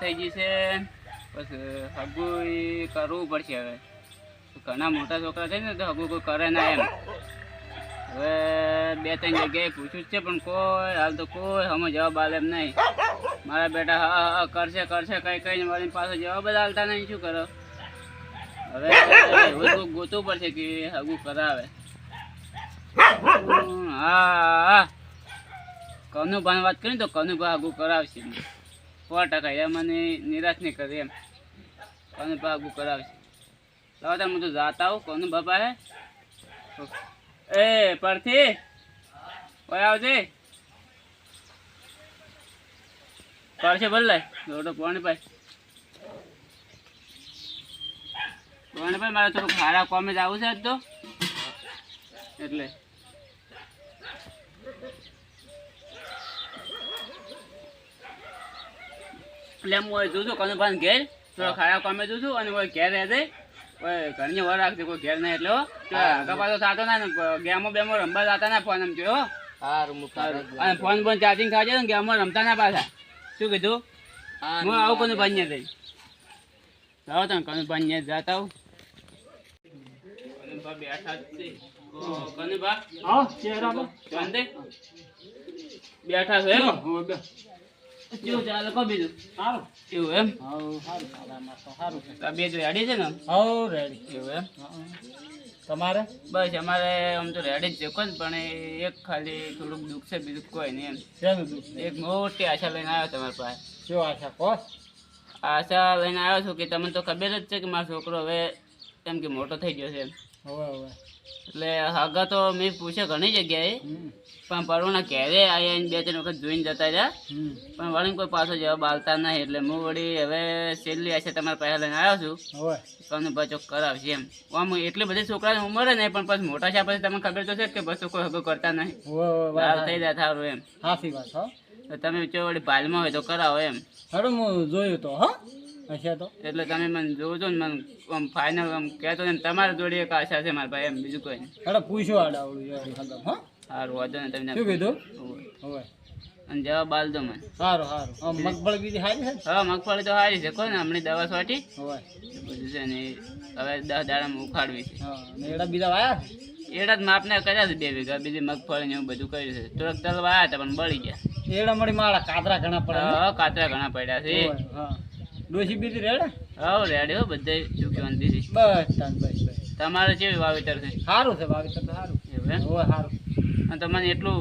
થઈ ગઈ છે. પછી હગું કરવું પડશે હવે. ઘણા મોટા છોકરા છે ને, તો હગું કોઈ કરે ના એમ. હવે બે ત્રણ જગ્યાએ પૂછ્યું જ છે, પણ કોઈ, હાલ તો કોઈ હમણાં જવાબ આલે એમ નહીં. મારા બેટા, હા હા કરશે કરશે, કંઈ, કઈ મારી પાસે જવાબ જ હાલતા નહીં, શું કરો? હવે એવું ગોતવું પડશે કે હગું કરાવે. હા કનુભાઈ વાત કરી તો કનુભા આગું કરાવશે. સો ટકા, એ મને નિરાશ નહીં કરે એમ. કોને આગું કરાવશે લાવો હું તો જાતા આવું, કોનું બાપા હે એ, પરથી. ઓય, આવજે. પડશે ભલે દોડો, પાણી ભાઈ પાણી ભાઈ મારે થોડુંક હારા કોમે જ આવું છે તો. એટલે. એટલે હું હોય જોઉં છું કનું ઘેર. થોડો ખાડા કામે છું અને કોઈ ઘેર રહે છે કોઈ ઘરની વર રાખજે કોઈ ઘેર નહીં એટલે હો. આગા પાછો થતો ના ને ગેમો બેમો રમવા જતા ના ફોન એમ જો હો. હારું હું સારું. અને ફોન પણ ચાર્જિંગ ખાજે ને ગેમો રમતા ના પાછા. શું કીધું? હું આવું કોનું ભાન થઈ જાઓ તમે કોનું ભાન જાતા આવું. બેઠા. કનુભા. હા બેઠા છો કેવું ચાલે કહો બીજું? સારું. એવું એમ? હાઉ સારું ખાવામાં તો સારું છે તબિયત રેડી છે ને? હાઉ રેડી એવું એમ? તમારે? બસ અમારે આમ તો રેડી જ છે કોણ પણ એક ખાલી થોડુંક દુઃખ છે બીજું કોઈ નહીં એમ. શેનું દુઃખ એક મોટી આશા લઈને આવ્યો તમારી પાસે. શું આશા? કોસ આશા લઈને આવ્યો છું કે તમને તો ખબર જ છે કે મારો છોકરો હવે એમ કે મોટો થઈ ગયો છે એમ. હવે હવે. એટલે આગળ તો મેં પૂછે ઘણી જગ્યાએ. પણ પરવાના ઘેરે આવીને બે ત્રણ વખત જોઈને જતા રહ્યા. પણ વળી કોઈ પાછો જવાબ આવતા નહીં એટલે હું વળી હવે છેલ્લી આશા તમારા પાસે લઈને આવ્યો છું. તમને બચો કરાવશે એમ. આમ એટલી બધી છોકરાની ઉંમર નહીં પણ પછી મોટા છે પછી તમને ખબર તો છે કે બસ કોઈ હગો કરતા નહીં. થઈ જાય થારું એમ. સાચી વાત હો. તો તમે જો વળી ભાલમાં હોય તો કરાવો એમ. હારું હું જોયું તો હા. તો. એટલે તમે મને જોજો ને મને આમ ફાઇનલ આમ કહેતો ને તમારા જોડે એક આશા છે મારા ભાઈ એમ બીજું કોઈ નહીં. પૂછ્યો આડાવડું હા. સારું વાંધો નહીં તમને શું કીધું. અને જવાબ આલ દો મને. સારું સારું. મગફળી બીજી સારી છે હા મગફળી તો સારી છે. કોને હમણાં દવા છોટી બધું છે ને હવે દસ દાડામાં ઉખાડવી છે. એડા બીજા વાયા? એડા જ માપને કર્યા છે બે વીઘા. બીજી મગફળી ને એવું બધું કર્યું છે. થોડાક તલ વાયા હતા પણ બળી ગયા. એડા મળી માળા કાતરા ઘણા પડે હા કાતરા ઘણા પડ્યા છે. ડોસી બીજી રેડે? હા રેડી હો બધે ચૂકવાની દીધી બસ બસ બસ. તમારે કેવી વાવેતર છે? સારું છે વાવેતર તો સારું. એવું સારું. અને તમને એટલું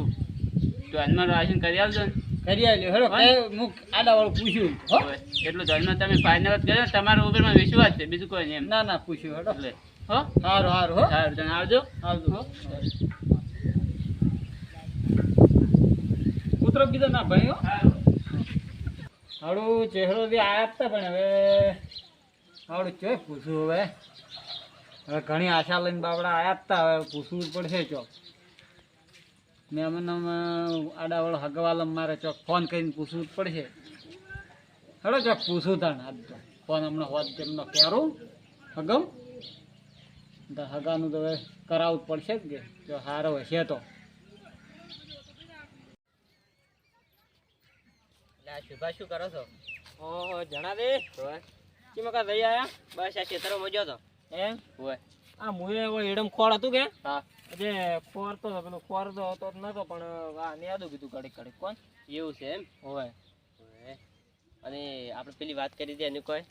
ધ્યાનમાં રાશન કરી આવજો કરી આવ્યો હેડો હા? આડા વાળું પૂછ્યું. એટલું ધ્યાનમાં તમે ફાઇનલ કર્યો તમારા ઉપરમાં વિશ્વાસ છે બીજું કોઈ નહીં એમ. ના ના પૂછ્યું હેડો. એટલે હો? સારું સારું હો. સારું તમે આવજો. આવજો. હો? કૂતરો કીધો ના ભાઈ હો. હાડું ચહેરો બી આયા હતા પણ હવે હાડું ચોય પૂછું હવે? હવે ઘણી આશા લઈને બાબડા આયા હતા હવે પૂછવું જ પડશે ચોક. મેં અમને આડાવાળો હગવાલમ મારે ચોક ફોન કરીને પૂછવું જ પડશે. હડો ચોક પૂછું તાણ આજ તો. ફોન હમણાં હોત તેમનો કરું હગમ? તો હગાનું તો હવે કરાવવું જ પડશે જ કે જો સારો હશે તો. શુભા શું કરો છો? ઓહો જણા દે કેમ કા જઈ આયા? બસ આ ખેતરો મજો તો એમ? હોય. આ મુએ એવો એડમ ખોળ હતું કે? હા. જે ફોર તો પેલું ફોર તો હતો નતો પણ આ નેદું કીધું ઘડીક ઘડીક કોણ? એવું છે એમ? હોય અને આપણે પેલી વાત કરી હતી એની કોઈ?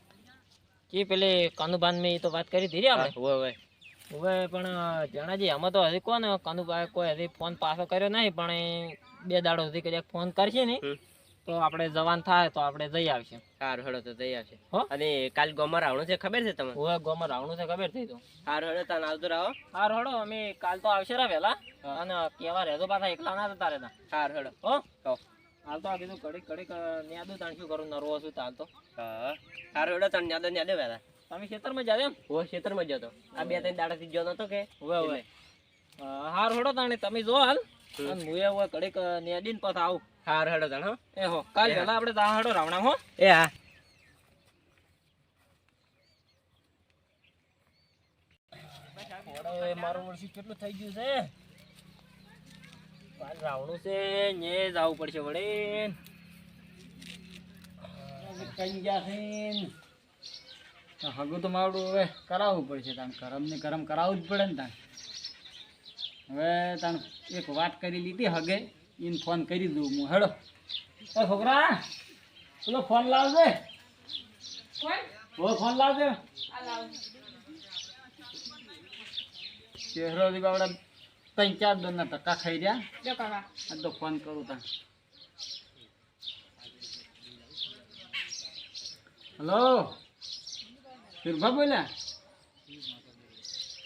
કે પેલી કાનુબાન મેં તો વાત કરી હતી આપણે? હોય હોય હવે પણ જણાજી આમાં તો હજી કોણ કાનુભાઈ કોઈ હજી ફોન પાછો કર્યો નહીં પણ બે દાડો સુધી કદાચ ફોન કરશે ને હમ. તો આપણે જવાન થાય તો આપણે જઈ આવશે. સારું હળો તો જઈ આવશે. અને કાલ ગોમાં રાવણું છે ખબર છે તમને? હવે ગોમર રાવણું છે ખબર થઈ તો. સારું હળો તને આવતો રહો. હાર હળો અમે કાલ તો આવશે રા વેલા. અને કેવા રહેતો પાછા એકલા ના જતા રહેતા. સારું હળો હો? તો હાલ તો આ કીધું કડીક કડીક ન્યાદું તાણ શું કરું નરવો છું હાલ તો. હા સારું હેડો તને યાદો યાદો વેલા. તમે ખેતરમાં જાવ એમ? હું ખેતરમાં જતો. આ બે ત્રણ દાડાથી ગયો નતો કે? હવે હવે. હાર હળો તાણે તમે જો હાલ. અને હું એ હવે કડીક ન્યાદીને પાછા આવું. સારું હાડો તને હો. એ હો કાલ વહેલા આપણે તા હડો રાવણા હો. એ હા. મારું વર્ષી કેટલું થઈ ગયું છે? કાલ રાવણું છે ને જવું પડશે વળે કઈ ગયા છે. હગું તો મારું હવે કરાવવું પડશે તાણ કરમ ને કરમ કરાવવું જ પડે ને તાણ. હવે તાણ એક વાત કરી લીધી હગે. એને ફોન કરી દઉં હું હેડો. એ છોકરા પેલો ફોન લાવજે. હો ફોન લાવજે. ચહેરો થી બાપડા ત્રણ ચાર દોરના ટકા ખાઈ રહ્યા. આ તો ફોન કરું તા હલો? શિરભા બોલ્યા?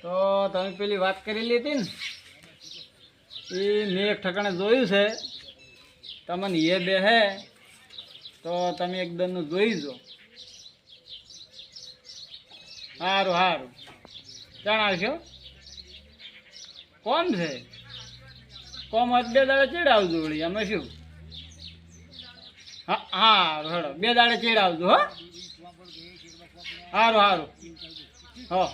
તો તમે પેલી વાત કરેલી હતી ને? એ મેં એક ઠકાણે જોયું છે. તમને એ બે હે, તો તમે એકદમનું જોઈ જો. સારું સારું જણાવશો કોમ છે? કોમ બે દાડે ચેડ આવજો વળી અમે શું? હા હા હેડો. બે દાડે ચેડ આવજો હો. સારું સારું હો.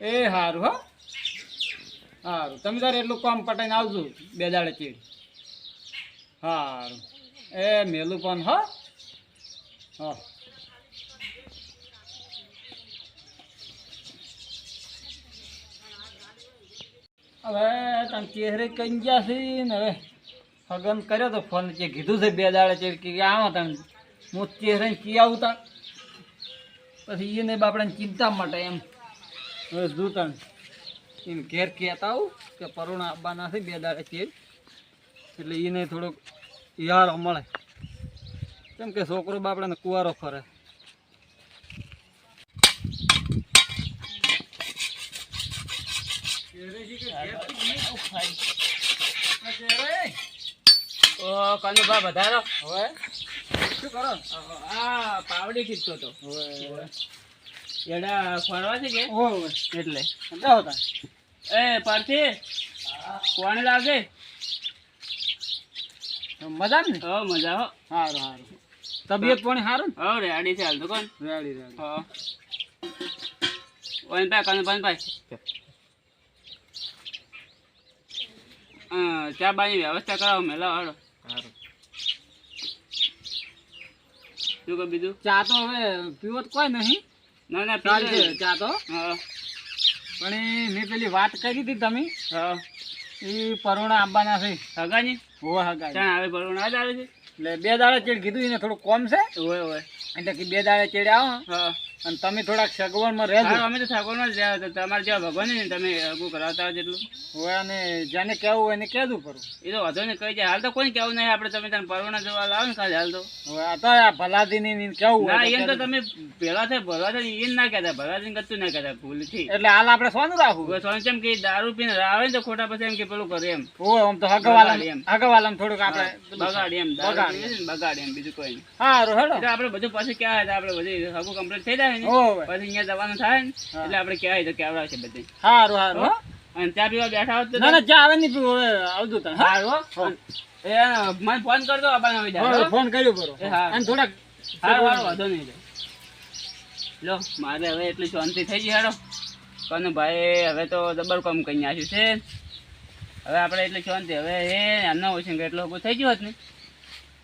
એ સારું હો. સારું. તમે તારે એટલું કામ પટાઈને આવજો બે દાડે ચીડ. સારું. એ મેલું પણ, હા. હવે તમે ચહેરે કઈ ગયા છે ને હવે ફગન કર્યો તો ફોન જે કીધું છે બે દાડે છે કે આવો તમે હું ચહેરે કી આવું તા પછી એને બાપડાને ચિંતા માટે એમ. હવે જોતા એમ ઘેર કહેતા આવું કે પરુણા આવવાના નથી બે દાડે છે. એટલે એને થોડોક યાર મળે. કેમ કે છોકરો બાપડાને કુવારો ફરે. ઓ કનુભા વધારો. હવે? શું કરો? આ પાવડી ખીચતો તો હવે. એડા ફરવા છે કે? ઓય એટલે. એ પાર્થી. કોણ લાગે? મજા ને? હો મજા હો. સારું સારું તબિયત પણ સારું હો રેડી છે હાલ તો કોણ? રેડી રેડી હો. ઓન પા કનુ પાન ચા. બાની વ્યવસ્થા કરાવો મેલા હાડો સારું શું કહો બીજું? ચા તો હવે પીવો તો કોઈ નહીં. ના ના ચાલશે ચા તો. પણ એ મેં પેલી વાત કરી હતી તમે. હા. એ પરોણા આવવાના છે. હગાની? હોવા હગા ચાણ આવે જ આવે છે? એટલે બે દાડા ચેડ કીધું એને થોડું કોમ છે? હોય હોય. એટલે કે બે દાડા ચેડ આવો. હા. અને તમે થોડાક સગવડમાં રહેજો. અમે તો સગવડમાં જ રહ્યા હતા. તમારે જેવા ભગવાન ને તમે અગું કરાવતા હોય જેટલું. હોય અને જેને કહેવું હોય એને કહેવું પડું એ તો વધુ ને કહી જાય. હાલ તો કોઈ કેવું નહીં. આપણે તમે તને પરવાના જોવા લાવો ને ખાલી હાલ તો. હવે આ તો આ ભલાદી ને કહેવું ના એમ તો તમે પેલા થાય ભરવા થાય એ ના કહેતા. ભલાદી કતું ના કહેતા ભૂલથી. એટલે હાલ આપણે સોનું રાખવું. સોન ચમ કે દારૂ પીને આવે ને તો ખોટા પછી એમ કે પેલું કરે એમ. હોય આમ તો બગાડી હગવાલામ એમ. હગવાલામ થોડુંક આપણે બગાડી એમ. ને બગાડી એમ બીજું કોઈ નહીં. હા હેડો. આપણે બધું પછી ક્યાં હતા આપણે બધું હગું કમ્પ્લીટ થઈ જાય ને? પછી અહીંયા જવાનું થાય ને? એટલે આપણે ક્યાં તો કેવડાવશે બધે. સારું સારું અને ચા પીવા બેઠા હોત ના ના ચા આવે નહીં પીવું હવે આવજો તાણ હા. એ મને ફોન કરજો આપણને હવે જાય, હવે હો. ફોન કર્યો કરો અને થોડાક હારું હારું વાંધો નહીં લો મારે હવે એટલી શાંતિ થઈ ગઈ હારો પણ ભાઈ હવે તો જબર કામ કરી નાખ્યું છે. હવે આપણે એટલી શાંતિ હવે એ એમના ઓછું એટલો થઈ ગયો હોત ને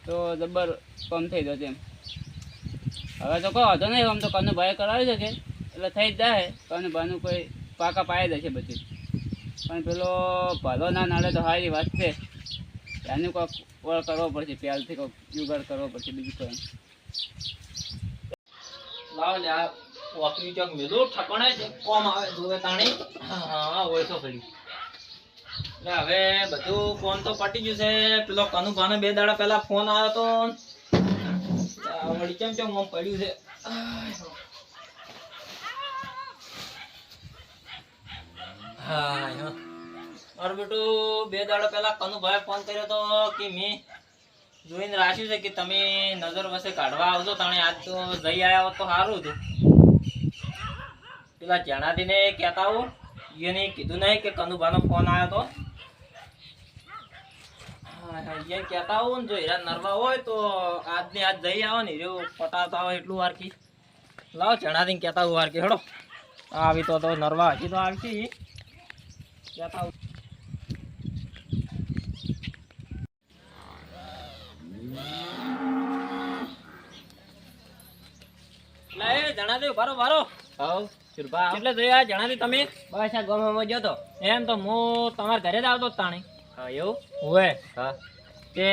તો જબર કામ થઈ ગયો એમ. હવે તો કહો વાંધો નહીં, આમ તો કનુ ભાઈ કરાવી શકે એટલે થઈ જ જાય. કનુ ભાઈનું કોઈ પાકા પાઈ દેશે બધી. પણ પેલો ભલો ના નાડે તો સારી વાત છે. એનું કોઈક ઓળ કરવો પડશે પહેલથી કોઈક જુગાડ કરવો પડશે, બીજું કોઈ. લાવ લે, આ છે. કોમ આવે, જોવે હા એટલે હવે બધું ફોન તો પટી ગયું છે. પેલો કનુભાને બે દાડા પહેલા ફોન આવ્યો તો વળી કેમ કેમ આમ પડ્યું છે. હા. મારું બે દાડા પહેલા કનુભાઈ ફોન કર્યો તો કે મેં જોઈને રાખ્યું છે કે તમે નજર વસે કાઢવા આવજો, તાણે આજ તો જઈ આવ્યા હોત તો સારું હતું. પેલા જણાદીને કહેતા હો, એને કીધું નહીં કે કનુભાનો ફોન આવ્યો તો. એને કહેતા હો ને જો હીરા નરવા હોય તો આજને આજ જઈ આવો ને જો પટાવતા હોય એટલું વારકી લાવો જણાદીને કહેતા હું વારકી હેડો. આવી તો તો નરવા હજી તો આવશે. કહેતા હું એ જણાદેવ બારો બારો હવ એટલે જોયા? જણાદેવ તમે? બસ આ ગયો તો. એમ તો હું તમારા ઘરે જ આવતો તાણી. હા એવું? હોય હા. તે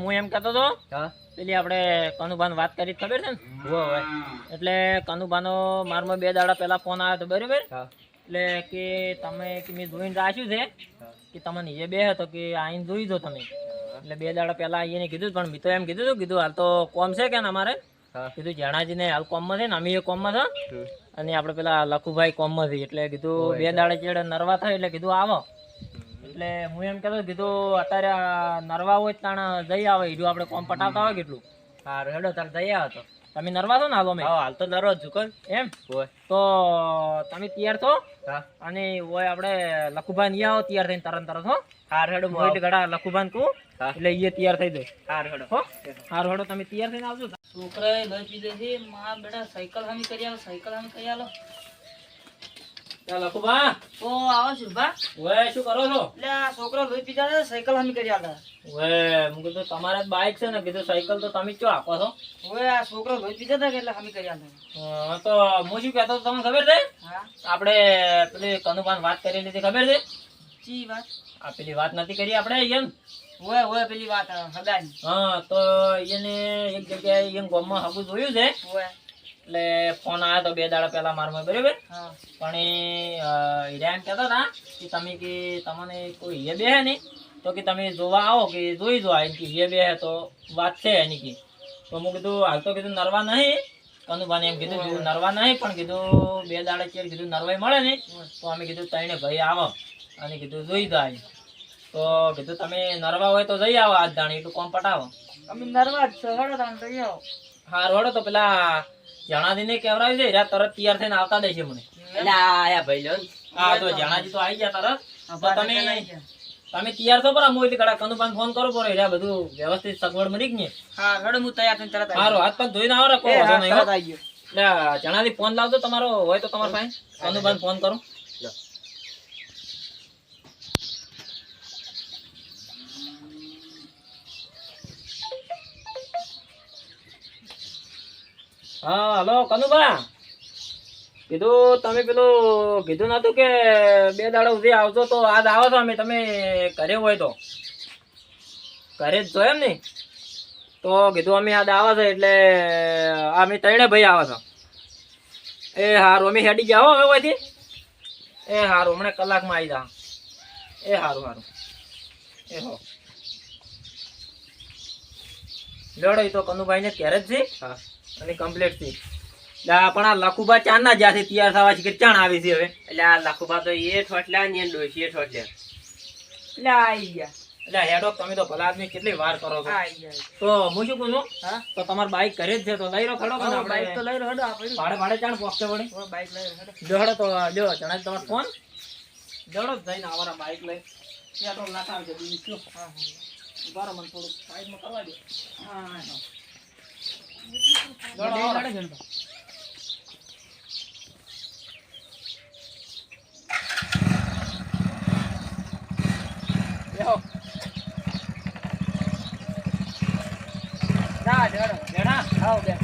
હું એમ કહેતો હતો હા. પેલી આપણે કનુભાન વાત કરી ખબર છે ને? હુઓ એટલે કનુભાનો મારમાં બે દાડા પહેલા ફોન આવ્યો હતો બરાબર? એટલે કે તમે કે મેં જોઈને રાખ્યું છે કે તમને એ બે હતો કે આઈને જોઈ દો તમે. એટલે બે દાડા પહેલા એને કીધું પણ મેં તો એમ કીધું હતું કીધું હાલ તો કોમ છે કે ને અમારે? કીધું કીધું જણાજીને હાલ કોમમાં છે ને અમે એ કોમમાં છે. અને આપણે પેલા લખુભાઈ કોમમાં છે એટલે કીધું બે દાડે ચેડે નરવા થાય એટલે કીધું આવો. એટલે હું એમ કહેતો કીધું અત્યારે નરવા હોય તાણ જઈ આવે. હીડું આપણે કોમ પટાવતા હોય કેટલું? સારું હેડો તાર જઈ આવે તો. તમે નરવા છો ને હાલો મેં હા હાલ તો નરો છું કોણ? એમ? હોય. તો તમે તૈયાર છો? હા. અને ઓય આપણે લખુભાઈ નહીં આવો તૈયાર થઈને તરત તરત હો? હાર હેડો મોઈટ ગડા લખુભાઈ કહું એટલે એ તૈયાર થઈ જાય. હાર હેડો. હો? હારું હેડો તમે તૈયાર થઈને આવજો. છોકરાએ લઈ પીધે છે માં બેટા સાયકલ હામી કરી આલો સાયકલ હામી કરી આલો. લખુભા તો આવો છું ઓય શું કરો છો? એટલે આ છોકરો લઈ પીધા છે સાયકલ હામી કરી આલા. ઓય હું કીધું તમારે જ બાઇક છે ને કીધું સાયકલ તો તમે ચો આપો છો. ઓય આ છોકરો લઈ પીધા હતા એટલે હામી કરી આલા. તો હું શું કહેતો હતો તમને ખબર છે? હા. આપણે પેલી કનુભાન વાત કરી લીધી ખબર છે? ચી વાત? આ પેલી વાત નથી કરી આપણે એમ ઓય ઓય પેલી વાત હગાની હા તો એને એક જગ્યાએ એમ ગામમાં હગું જોયું છે. હોય એટલે ફોન આવ્યો તો બે દાડા પહેલા મારમાં બરાબર? પણ એ હીરા એમ કહેતા હતા કે તમે કે તમને કોઈ હીએ બે ને તો કે તમે જોવા આવો કે જોઈ જો એમ કે હીએ બે તો વાત છે એની કે. તો હું કીધું હાલ તો કીધું નરવા નહીં. કનુભાને એમ કીધું કીધું નરવા નહીં પણ કીધું બે દાડા ચેર કીધું નરવાઈ મળે ને તો અમે કીધું તઈને ભાઈ આવો. અને કીધું જોઈ દો તો કીધું તમે નરવા હોય તો જઈ આવો આજ દાણી એટલું કોમ પટાવો. અમે નરવા જ છો હળો તમે તો આવો. હા રોડો તો પેલા જણાજીને કેવરાવ્યું દે હીરા તરત તૈયાર થઈને આવતા દેશે મને. એટલે આયા ભાઈ લો. હા તો જણાજી તો આવી ગયા તરત. તમે તમે તૈયાર છો પરા મોઈ કડા કનુ કનુભાઈ ફોન કરો પરો હીરા બધું વ્યવસ્થિત સગવડ મળી ગઈ ને હા હળો હું તૈયાર થઈને તરત આવી હાથ પગ ધોઈને આવો રે કોઈ વાંધો નહીં હો. આવી ગયો. એટલે જણાજી ફોન લાવજો તમારો હોય તો તમારો પાસે. કનુભાઈ ફોન કરું. હા, હલો કનુભા કીધું, તમે પેલું, કીધું નતું કે બે દાડા સુધી આવજો તો આજ આવો છો અમે, તમે ઘરે હોય તો. ઘરે જ જો એમ ને? તો કીધું, અમે આજ આવો છો એટલે, અમે ત્રણે ભાઈ આવો છો. એ હારું, અમે હેડી જાઓ હવે હોયથી એ હારું, હમણાં કલાકમાં આવી જા. એ હારું હારું. એ હો. લડો તો કનુભાઈને ક્યારે જ છે હા. અને કમ્પ્લીટથી પણ આ લખુબા ચાર ના જ્યાંથી તૈયાર થવા છે કે ચાણ આવી છે હવે? એટલે આ લખુબા તો એ ઠોટલા ને એ ડોશી એ ઠોટલ્યા એટલે આવી ગયા. એટલે હેડો તમે તો ભલા આદમી કેટલી વાર કરો છો? તો હું શું કહું છું? હા? તો તમારે બાઈક ઘરે જ છે તો લઈ લો ખડો બાઈક તો લઈ લો હડો ભાડે ભાડે ચાણ પોકશે વળી. બાઈક લઈ લો તો તમારો ફોન જડો જ જઈને આવારા બાઈક લઈ. ત્યાં તો બીજું શું? હા હા. ઊભા મને થોડુંક સાઈડમાં કરવા દો. હા હા જડો આવો. લડે જણતો. બેહો. ના બેઠા? આવો બે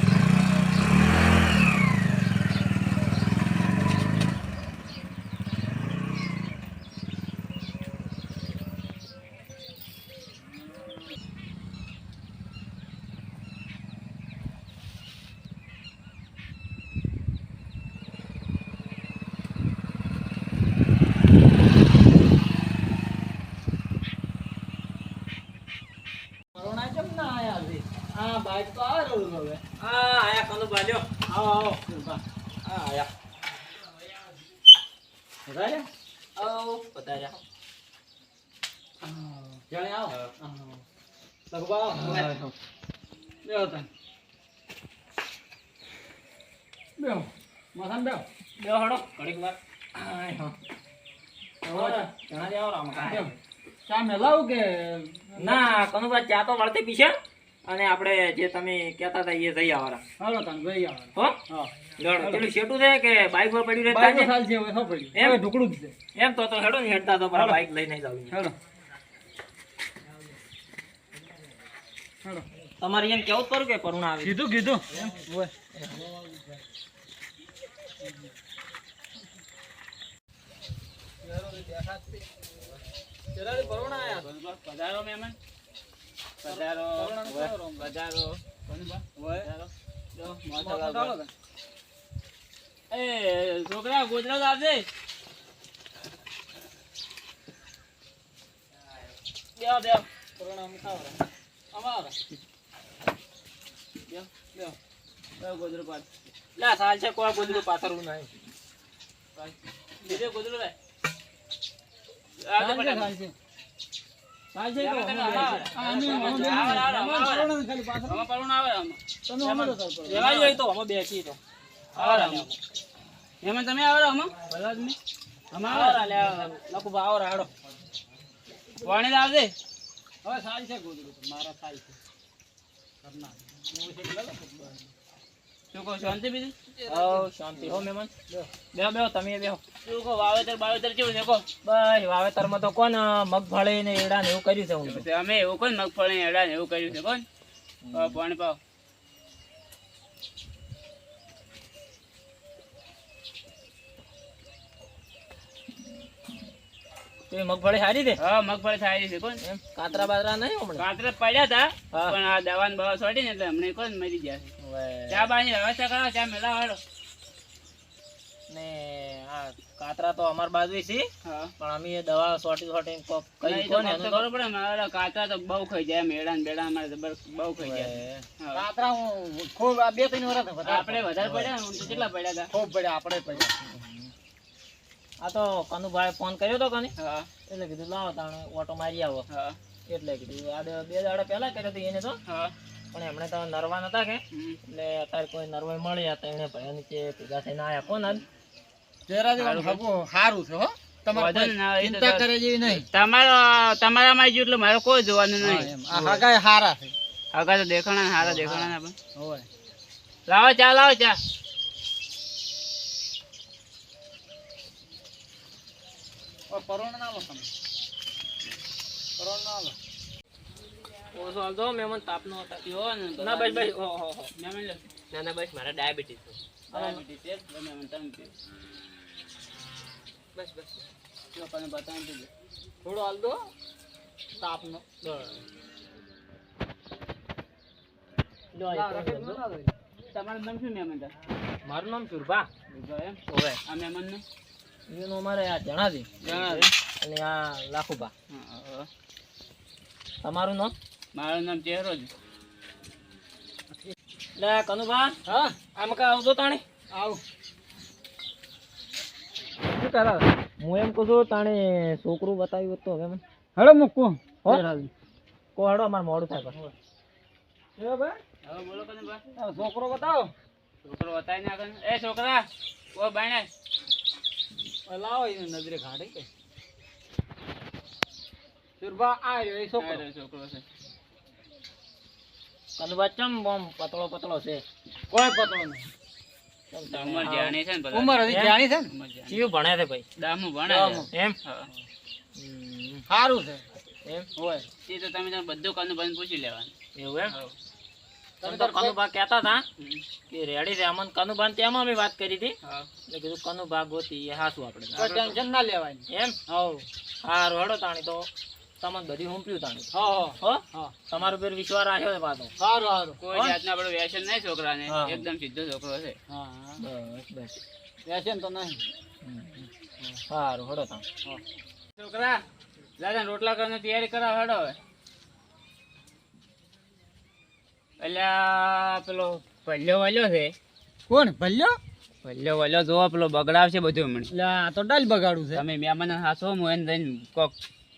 કરુણા કેમ ના આયા હજી? આ બાઈક તો આવે રહ્યું હવે. આ આયા કનુભા, લ્યો. આવો, આવો, કનુભા. આ આયા. પધાર્યા? આવો, પધાર્યા. આ, જાણે આવો. આ, લગભગ આવો. બેહો તને. બેહો. ઘડીક વાર. ચા મેલાવું કે? ના ચા તો વળતે પીશે અને આપણે જે તમે કહેતા હતા એ જઈ આવવાના. હાલો તને જઈ આવે હો? લડો પેલું શેટું છે કે બાઈક પર પડ્યું રહે બાઈક સાલ છે હવે શું પડ્યું. એમ? ઢુકડું જ છે. એમ તો તો હેડો ને હેડતા તો પણ બાઈક લઈને જ હેડો હેડો. તમારે એમ કેવું કરું કે કરુણા આવી? કીધું કીધું. ઓય. પધારો મહેમાન. પધારો. પધારો. પધારો. એ છોકરા ગુજરાત લાવજે. બેહો બેહો. કોરોના મુખાવો અમારો બેહો બેહો. ગોદરું પાડ. લે સાલ છે કોઈ ગોદડું પાથરવું નહીં. બીજે ગોદરું લે આ તો પટાક. ચાલશે, ચાલશે. તમે આવો. અમે- અમે- અમે- આવો, આવો, આવો, આવો. કોરોનાને ખાલી પાછળ. આમાં પરુણ આવે આમાં. તમે અમે તો ચાલ પડો. રેવાય જાય તો અમે બેસી તો આવો આવો. મહેમાન તમે આવો આમાં બધા તમે આમાં આવો આવરા લે લખુ બા આવરા હાડો પાણી લાવજે હવે સાલ છે ગોદડું મારા સાલ છે ઘરના. હું છે કે લાલો ફૂટબોલ. શું કહો શાંતિ બીજી? હવ શાંતિ. હો મહેમાન. બેહો બેહો તમે બેહો. શું કહો વાવેતર વાવેતર કેવું છે? કહો. બસ વાવેતરમાં તો કોણ મગફળી ને એડા ને એવું કર્યું છે અમે એવું કોણ મગફળી એડા ને એવું કર્યું છે? કોણ? પાણી પાવ તે મગફળી સારી છે? હા મગફળી સારી છે. કોણ? કાતરા બાતરા નહીં હમણાં? કાતરા પડ્યા હતા પણ આ દવાન બવા છોડી ને એટલે હમણાં કોણ મરી ગયા. છે ચા બાની વ્યવસ્થા કરો ચા મેલા વાળો ને આ કાતરા તો અમાર બાજુ છે પણ અમે દવા સોટી સોટી તો કોને મસ્ત કરવું પડે મારા કાતરા તો બહુ ખાઈ જાય મેળા ને બેડા અમારે જબર બહુ ખાઈ જાય. કાતરા હું ખૂબ બે ત્રણ વર્ષ વધારે આપણે વધારે પડ્યા. હું તો કેટલા પડ્યા હતા? ખૂબ પડ્યા આપણે પડ્યા. આ તો કનુભાઈ ફોન કર્યો તો કને? હા. એટલે કીધું લાવો તાણે ઓટો મારી આવો. હા. એટલે કીધું આ બે- દાડા પહેલા કર્યો તો એને તો. હા. પણ એમણે તો નરવા નતા કે. એટલે અત્યારે કોઈ નરવા મળ્યા તો એને ભાઈ નીચે ભેગા થઈને આયા કોણ આજ જયરાજી આમ હગું સારું છે હો. તમારે વાંધો ના, કોઈ એ તો ચિંતા કરે જેવી નહીં. તમારો તમારામાં આવ્યું એટલે મારે કોઈ જોવાનું નહીં. આ હારા છે. આગળ તો દેખાણા હારા દેખાણા હોય. લાવો ચા લાવો ચા. પરોણ ના લો તમે. પરોણ ના લો. તાપનો થતી પીવો ને ના બસ બસ. હો હો હો. ના ના બસ. મારા ડાયાબિટીસ ડાયાબિટીસ છે, મહેમાન તમે. બસ બસ. બતાવી. થોડો હાલ તાપનો. ના. તમારું નામ શું મહેમાન હતા? મારું નામ સુરભા એમ? ઓવે આ મહેમાનનું? એનું અમારે આ જણાજી. જણાવી. અને આ લાખુબા હા, હા. તમારું નામ? મારું નામ ચહેરો જ લે કનુભા હા. આમ કા આવજો તાણે? આવ. શું કરા હું એમ કહું છું તાણે છોકરું બતાવ્યું હતું હવે મને. હેડો મૂકું હો? કો હડો અમારે મોડું થાય. ભાઈ. બોલો છોકરો બતાવો. છોકરો બતાવી નાખે એ છોકરા ઓ બાયણે. લાવો એને નજરે કાઢે કે. સુરભા આ રહ્યો એ છોકરો. છોકરો છે. કનવા ચમ બોમ પતળો પતળો છે. કોઈ પતળો નહીં. જાણી છે ને બધા. હજી જાણી છે ને? ઉંમર ભણે છે ભાઈ. દામુ ભણે એમ? સારું છે. એમ? હોય. એ તો તમે બધું કાનું બંધ પૂછી લેવાનું. એવું એમ. તમે તો કનુભા કહેતા હતા કે રેડી છે. અમન કનુભા ને તેમાં અમે વાત કરી હતી. એટલે કીધું કનુભા ગોતી એ હાસું આપણે. ટેન્શન ના લેવાની એમ? હવ. હારું હેડો તાણી તો. તમને બધી હુંપ્યું તાણી. હા? હો તમારો પર વિશ્વાસ રાખ્યો છે પાછો. સારું સારું કોઈ જાતના આપણું વ્યસન નહીં છોકરાને. એકદમ સીધો છોકરો છે. હા બસ બસ. વ્યસન તો નહીં. સારું હેડો તાણ. છોકરા દાદા રોટલા કરવાની તૈયારી કરાવ હેડો હવે. અલ્યા પેલો ભલ્યો વલ્યો છે. કોણ ભલ્યો? ભલ્યો વલ્યો જોવો પેલો બગડાવશે બધું મને એટલે આ તો ડાલ બગાડું છે. તમે મહેમાન હાસો હું એને જઈને કોક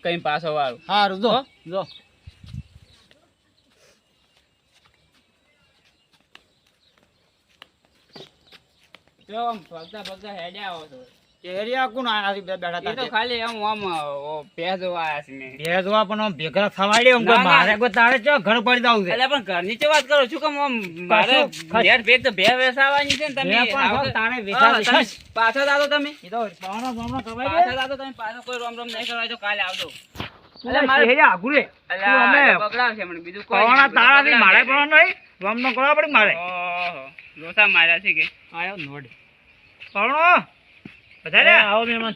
કઈ પાછો વાળું. સારું જો. જો. જો આમ ભગતા ભગતા હેડ્યા આવો છો. એરિયા કોણ આનાથી બે બેઠા એ તો ખાલી આમ આમ ઓ, આયા છે મેં ભેજવા પણ આમ ભેગા થવાડ્યો ના, ના. મારે કોઈ તારે ચો ઘર પડી જાવ છે એટલે પણ ઘરની ચો વાત કરો છું કે આમ મારે ઘેર ભેગ તો ભે વેસાવાની છે ને તમે પણ તારે છે. પાછા દાદો તમે એ તો પાવનો પાવનો કમાઈ પાછા દાદો તમે પાછો કોઈ રોમ રોમ નહીં કરવા તો કાલે આવજો અલા, મારે- શેરી આઘું રે. અમે બગડાવશે મને બીજું કોઈ પવાના તારાથી મારે. પડવાનું નહીં. વામનો કરવા પડે મારે. ઓહો, લોસા માર્યા છે કે આયો નોડ. પવણો, વધારે. આવો મહેમાન.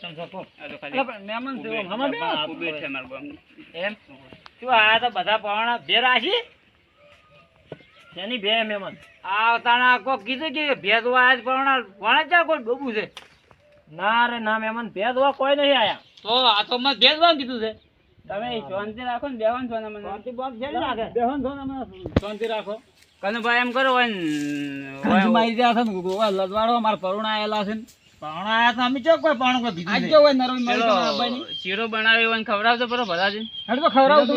સમજો કો. આ તો મહેમાન છે, બે એમ? બધા પવાના બે રાશી શેની બે મહેમાન? આ તાણા કોક કીધું કે ભેદ આજ જ પવાના વાણા કોઈ ડૂબું છે? ના રે ના મહેમાન ભેદ કોઈ નહીં આયા. તો આ તો મેં ભેદ કીધું છે. તમે શાંતિ રાખો ને છો મને. શાંતિ બોલ છે રાખે. બેહોન છો ને શાંતિ રાખો. કનુભાઈ એમ કરો ને મારી રહ્યા છે ને ગોવા લજવાડો પરુણા આયેલા છે ને. પરુણા આયા તો અમે ચો કોઈ પરુણું કોઈ ભીધું છે હોય નરવી મળી તો આબાની. પેલો શીરો બનાવ્યો હોય ને પરો ભલાજી હેડ તો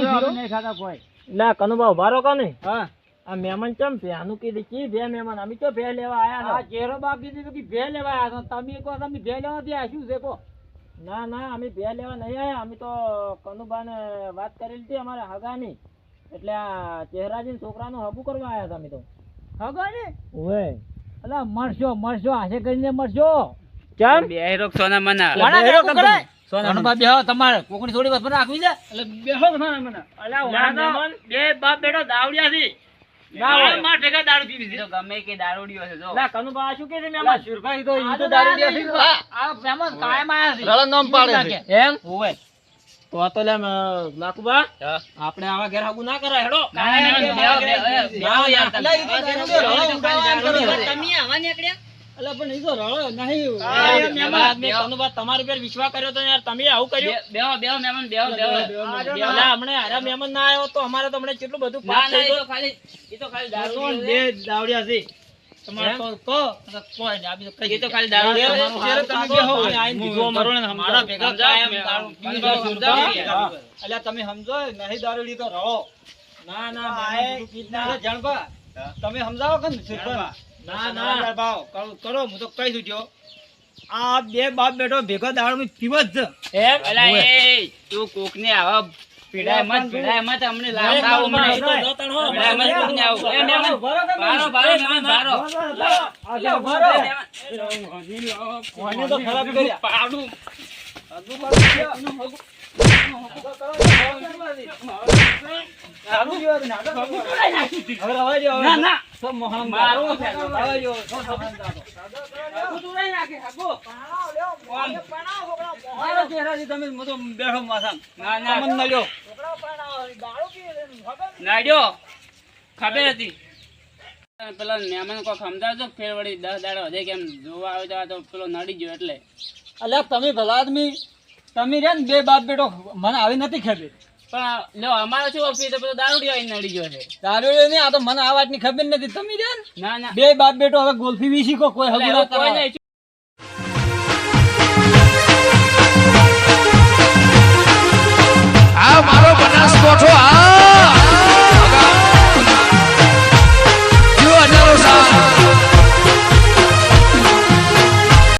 શીરો. નહીં ખાતા કોઈ ના કનુભાવ ઊભા રહો કાને? હા. આ મહેમાન ચમ ભેનું કીધી કી ભે મહેમાન? અમે તો ભે લેવા આયા ચેરો બાપ કીધું કે ભે લેવા આયા તમે કહો તમે ભે લેવા ત્યાં શું છે કો ના ના અમે બે લેવા નહીં આવ્યા અમે તો કનુભાને વાત કરેલી હતી અમારે હગાની. એટલે આ ચહેરાજી છોકરાનું હબુ કરવા આવ્યા હતા અમે તો. હગાની? ને અલા મરશો મરશો આશે કરીને મરશો. કેમ? બે હીરો સોના મના. વાળા હેરો કરે સોના સોના બેહો તમારે કોકણી થોડી વાત મને રાખવી છે? એટલે બેહો સોના મને. અલા વાળા બે બાપ બેટો દાવડિયા છે ના હોય માર ભેગા દારૂ પીવી છે ગમે કે દારૂડિયો છે જો લા કનુભા આ શું કે છે અલા મહેમાન શિરભાઈ તો ઈ તો તો દારૂ દારૂ દેશે. દેશે. આ આ કાયમ આયા છે રળા નામ પાડે છે. એમ ઓવે તો તો લે લાકુબા આપણે આવા ઘેર હગું ના કરાય હેડો ના, ના, ના, યાર. તમે આવા નીકળ્યા અલા પણ ઈ તો રળો નહીં. મહેમાન, મેં બેહો. કનુભા તમારી પર વિશ્વાસ કર્યો તો યાર તમે આવું કર્યું? બેહો બેહો મહેમાન બેહો બેહો. અલા, હમણાં હારા મહેમાન ના આવ્યો તો અમારે તો કેટલું બધું પાપ થઈ એ ખાલી એ તો ખાલી તો બે દાવડિયા છે? તમારે તો કોઈ તો ખાલી છે. તમે બેહો. આઈને મારા ભેગા દારૂ. અલ્યા તમે સમજો નહીં દારૂડી તો રહો. ના ના ના. ના. તમે સમજાવો કે શિરભાઈ ના ના ભાવ કરો કરો હું તો કહી દઉં છું આ બે બાપ બેઠો ભેગો જ અલા એ તું કોકને આવા પીડાય મત પીડાય મત અમને લાભ આવો મને. એ તો જોતણ હો. પીડાય મત કોકને આવું. એ મહેમાન, બારો, બારો, મહેમાન, બારો. અલ્યા, ભરો. મહેમાન. તો ખરાબ કર્યા. પાડું. દારૂ પીવા હતી. પેલા મહેમાન કોઈ સમજાવજો ફેર વળી દસ દાડો વધે કેમ જોવા આવે તો પેલો નડી ગયો એટલે. અલ્યા, તમે ભલા આદમી. તમે રે બે બાપ બેટો મને આવી નથી ખબર. પણ લો અમારો શું ઓફિસ તો બધો દારૂડિયો ગયો છે. દારૂડિયો નહીં આ તો મને આ વાતની ખબર નથી. તમે રે ના? બે બાપ બેટો હવે ગોલ્ફી વીસી કોઈ હગુરા કરવા. મારો બનાસકોઠો આ